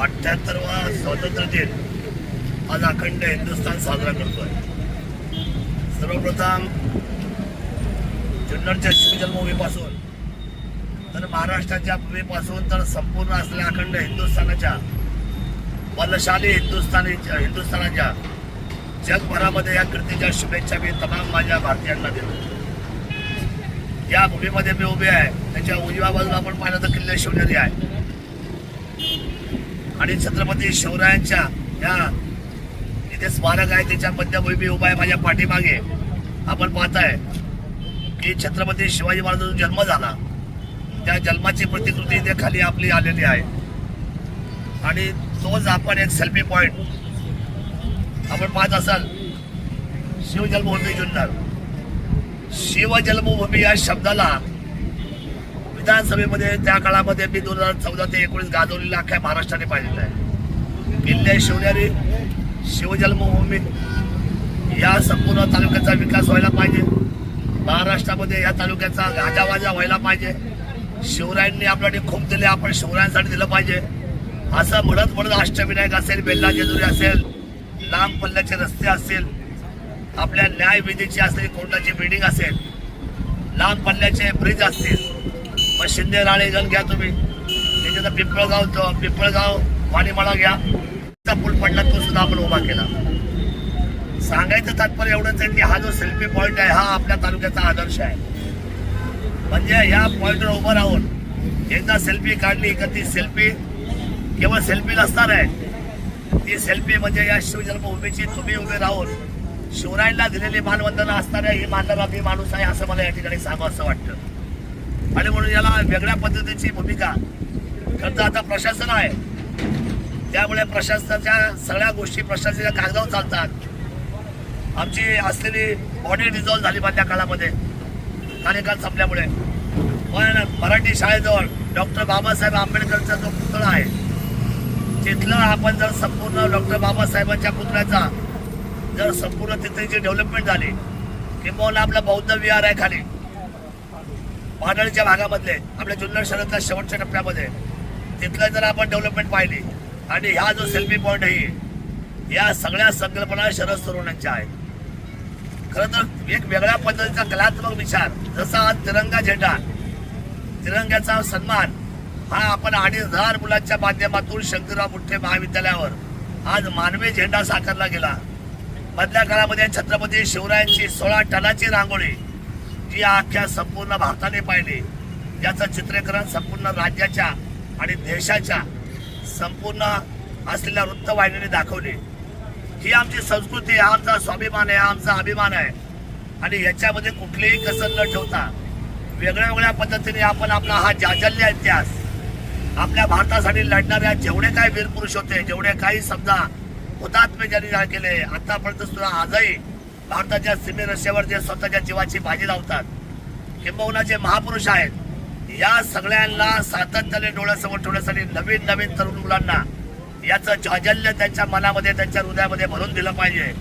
अठ्याहत्तरवा स्वातंत्र्य दिन आज अखंड हिंदुस्थान साजरा करतोय. सर्वप्रथम जुन्नरच्या शिवजन्मभूमीपासून तर महाराष्ट्राच्या भूमीपासून तर संपूर्ण असलेल्या अखंड हिंदुस्थानाच्या बलशाली हिंदुस्थानी हिंदुस्थानाच्या जगभरामध्ये या कृतीच्या शुभेच्छा मी तमाम माझ्या भारतीयांना देतो. या भूमीमध्ये मी उभे आहे. त्याच्या उजव्या बाजूला आपण पाहिलं तर किल्ले शिवनेरी आहे. आणि छत्रपती शिवरायांच्या या इथे स्मारक आहे त्याच्या मध्यभूमी मी उभा आहे माझ्या पाठीमागे. आपण पाहताय की छत्रपती शिवाजी महाराजांचा जन्म झाला. त्या जन्माची प्रतिकृती इथे खाली आपली आलेली आहे. आणि तोच आपण एक सेल्फी पॉईंट आपण पाहत असाल शिवजन्मभूमी जुन्नर. शिवजन्मभूमी या शब्दाला विधानसभेमध्ये त्या काळामध्ये मी दोन हजार चौदा ते एकोणीस गाजवलेला अख्ख्या महाराष्ट्राने पाहिलेलं आहे. किल्ले शिवनेरी शिवजन्मभूमी या संपूर्ण तालुक्याचा विकास व्हायला पाहिजे. महाराष्ट्रामध्ये या तालुक्याचा गाजावाजा व्हायला पाहिजे. शिवरायांनी आपल्यासाठी खूप दिले आपण शिवरायांसाठी दिलं पाहिजे. असं म्हणत म्हणत अष्टविनायक असेल बेल्ला जेजुरी असेल लांब पल्ल्याचे रस्ते असतील आपल्या न्यायविधीची असेल कोर्टाची बिल्डिंग असेल लांब पल्ल्याचे ब्रिज असतील मग शिंदे जण घ्या तुम्ही. त्याच्यात पिंपळगाव पिंपळगाव वाणीमाळा घ्या. पूल पडला तो सुद्धा आपण उभा केला. सांगायचं तात्पर्य एवढंच आहे की हा जो सेल्फी पॉईंट आहे हा आपल्या तालुक्याचा आदर्श आहे. म्हणजे या पॉईंटवर उभं राहून एकदा सेल्फी काढली का ती सेल्फी केवळ सेल्फी नसणार आहे. ती सेल्फी म्हणजे या शिवजन्मभूमीची तुम्ही उभे राहून शिवरायांना दिलेली मानवंदना असणाऱ्या ही मानणारा मी माणूस आहे असं मला या ठिकाणी सांगावं असं वाटतं. आणि म्हणून याला वेगळ्या पद्धतीची भूमिका खरं तर आता प्रशासन आहे. त्यामुळे प्रशासनाच्या सगळ्या गोष्टी प्रशासनाच्या कागदावर चालतात. आमची असलेली बॉडी डिझॉल्व झाली मधल्या काळामध्ये. कार्यकाल संपल्यामुळे. पण मराठी शाळेजवळ डॉक्टर बाबासाहेब आंबेडकरचा जो पुतळा आहे तिथलं आपण जर संपूर्ण डॉक्टर बाबासाहेबांच्या पुतळ्याचा जर संपूर्ण तिथे जी डेव्हलपमेंट झाली किंवा आपला बौद्ध विहार आहे खाली. पाडळच्या भागामधले आपल्या जुन्नर शहरातल्या शेवटच्या टप्प्यामध्ये तिथलं जर आपण डेव्हलपमेंट पाहिली आणि ह्या जो सेल्फी पॉईंट आहे या सगळ्या संकल्पना शरद तरुणांच्या आहेत. खरं तर एक वेगळ्या पद्धतीचा कलात्मक विचार जसा आज तिरंगा झेंडा तिरंग्याचा सन्मान हा आपण अडीच हजार मुलांच्या माध्यमातून शंकरराव मुठ्ठे महाविद्यालयावर आज मानवी झेंडा साकारला गेला. मधल्या काळामध्ये छत्रपती शिवरायांची सोळा टनाची रांगोळी जी अख्ख्या संपूर्ण भारताने पाहिली याचं चित्रीकरण संपूर्ण राज्याच्या आणि देशाच्या संपूर्ण असलेल्या वृत्तवाहिनीने दाखवली. ही आमची संस्कृती हा आमचा स्वाभिमान आहे हा आमचा अभिमान आहे. आणि याच्यामध्ये कुठलीही कसर न ठेवता वेगळ्या वेगळ्या पद्धतीने आपण आपला हा जाजल्य इतिहास आपल्या भारतासाठी लढणाऱ्या जेवढे काही वीर पुरुष होते जेवढे काही समजा हुतात्मे ज्यांनी केले आतापर्यंत सुद्धा आजही भारताच्या सीमेरस्त्यावर जे स्वतःच्या जीवाची बाजी लावतात किंबहुना जे महापुरुष आहेत या सगळ्यांना सातत्याने डोळ्यासमोर ठेवण्यासाठी नवीन नवीन तरुण मुलांना याचं जाजल्य त्यांच्या मनामध्ये त्यांच्या हृदयामध्ये भरून दिलं पाहिजे.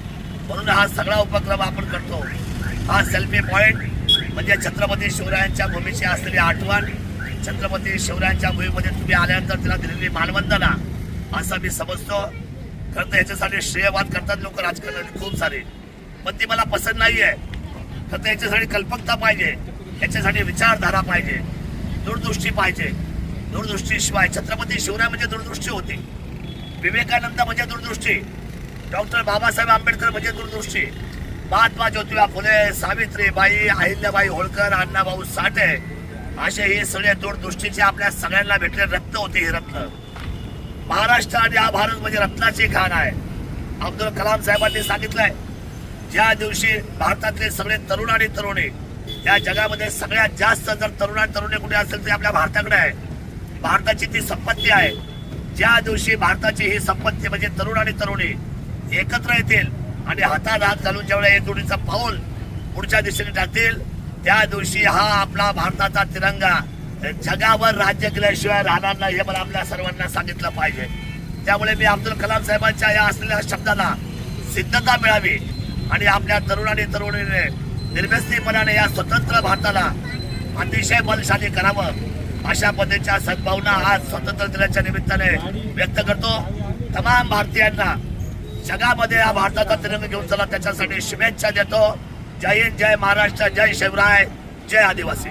म्हणून हा सगळा उपक्रम आपण करतो. हा सेल्फी पॉईंट म्हणजे छत्रपती शिवरायांच्या भूमीची असलेली आठवण. छत्रपती शिवरायांच्या भूमीमध्ये तुम्ही आल्यानंतर तिला दिलेली मानवंदना असं मी समजतो. खरं तर याच्यासाठी श्रेयवाद करतात लोक राजकारणात खूप सारे. पण ती मला पसंत नाही आहे तर याच्यासाठी कल्पकता पाहिजे. याच्यासाठी विचारधारा पाहिजे. दूरदृष्टी पाहिजे. दूरदृष्टीशिवाय छत्रपती शिवराय म्हणजे दूरदृष्टी होती. विवेकानंद म्हणजे दूरदृष्टी. डॉक्टर बाबासाहेब आंबेडकर म्हणजे दूरदृष्टी. महात्मा ज्योतिबा फुले सावित्रीबाई अहिल्याबाई होळकर अण्णाभाऊ साठे असे हे सगळे दूरदृष्टीचे आपल्या सगळ्यांना भेटले रत्न होते हे रत्न. महाराष्ट्र आणि हा भारत म्हणजे रत्नाची खाण आहे. अब्दुल कलाम साहेबांनी सांगितलंय ज्या दिवशी भारतातले सगळे तरुण आणि तरुणी या जगामध्ये सगळ्यात जास्त जर तरुण आणि तरुणी कुठे असेल ते आपल्या भारताकडे आहे. भारताची ती संपत्ती आहे. ज्या दिवशी भारताची ही संपत्ती म्हणजे तरुण आणि तरुणी एकत्र येतील आणि हातात हात घालून ज्यावेळेला एक जोडीचा पाऊल पुढच्या दिशेने टाकतील त्या दिवशी हा आपला भारताचा तिरंगा जगावर राज्य केल्याशिवाय राहणार नाही हे मला आपल्या सर्वांना सांगितलं पाहिजे. त्यामुळे मी अब्दुल कलाम साहेबांच्या या असलेल्या शब्दाला सिद्धता मिळावी. आणि आपल्या तरुणाने तरुणीने निर्व्यस्तीपणाने या स्वतंत्र भारताला अतिशय बलशाली करावं अशा पद्धतीच्या सद्भावना आज स्वातंत्र्य दिनाच्या निमित्ताने व्यक्त करतो. तमाम भारतीयांना जगामध्ये या भारताचा तिरंग घेऊन चला. त्याच्यासाठी शुभेच्छा देतो. जय हिंद जय महाराष्ट्र जय शिवराय जय आदिवासी.